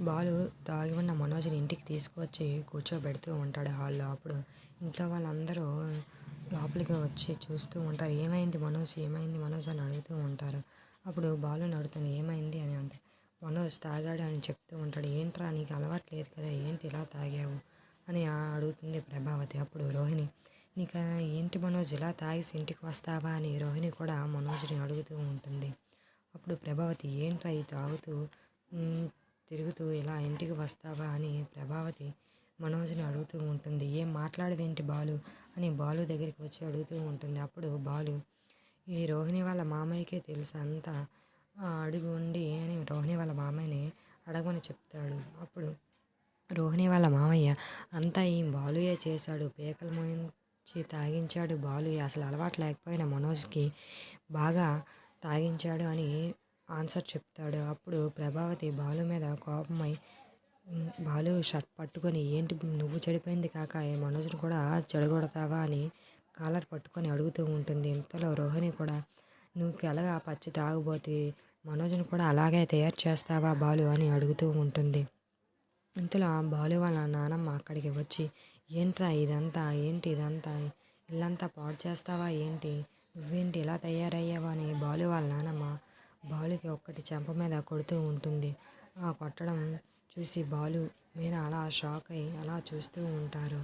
బాలు తాగి ఉన్న మనోజ్ని ఇంటికి తీసుకువచ్చి కూర్చోబెడుతూ ఉంటాడు హాల్లో. అప్పుడు ఇంట్లో వాళ్ళందరూ లోపలికి వచ్చి చూస్తూ ఉంటారు. ఏమైంది మనోజ్? ఏమైంది మనోజ్ అని అడుగుతూ ఉంటారు. అప్పుడు బాలుని అడుగుతాను ఏమైంది అని అంటే మనోజ్ తాగాడు అని చెప్తూ ఉంటాడు. ఏంట్రా నీకు అలవాటు లేదు కదా? ఏంటి ఇలా తాగావు? అని అడుగుతుంది ప్రభావతి. అప్పుడు రోహిణి నీకు ఏంటి మనోజ్? ఇలా తాగేసి ఇంటికి వస్తావా? అని రోహిణి కూడా మనోజ్ని అడుగుతూ ఉంటుంది. అప్పుడు ప్రభావతి ఏంట్రా ఈ తాగుతూ తిరుగుతూ ఇలా ఇంటికి వస్తావా అని ప్రభావతి మనోజ్ని అడుగుతూ ఉంటుంది. ఏం మాట్లాడవేంటి బాలు అని బాలు దగ్గరికి వచ్చి అడుగుతూ ఉంటుంది. అప్పుడు బాలు ఈ రోహిణి వాళ్ళ మామయ్యకే తెలుసు అంతా అడుగు ఉండి అని రోహిణి వాళ్ళ మామయ్యని అడగమని చెప్తాడు. అప్పుడు రోహిణి వాళ్ళ మామయ్య అంతా ఈ బాలుయే చేశాడు పేకలు మోయించి తాగించాడు బాలు అసలు అలవాటు లేకపోయినా మనోజ్కి బాగా తాగించాడు అని ఆన్సర్ చెప్తాడు. అప్పుడు ప్రభావతి బాలు మీద కోపమై బాలు షర్ట్ పట్టుకొని ఏంటి నువ్వు చెడిపోయింది కాక ఈ మనోజ్ని కూడా చెడగొడతావా అని కాలర్ పట్టుకొని అడుగుతూ ఉంటుంది. ఇంతలో రోహిణి కూడా నువ్వు ఎలాగా పచ్చి తాగుబోతే మనోజ్ని కూడా అలాగే తయారు చేస్తావా బాలు అని అడుగుతూ ఉంటుంది. ఇంతలో బాలు వాళ్ళ నానమ్మ అక్కడికి వచ్చి ఏంట్రా ఇదంతా? ఏంటి ఇదంతా? ఇల్లంతా పాడు చేస్తావా? ఏంటి? నువ్వేంటి ఇలా తయారయ్యావా? అని బాలు వాళ్ళ నానమ్మ బాలుకి ఒక్కటి చెంప మీద కొడుతూ ఉంటుంది. ఆ కొట్టడం చూసి బాలు మీద అలా షాక్ అయ్యి అలా చూస్తూ ఉంటారు.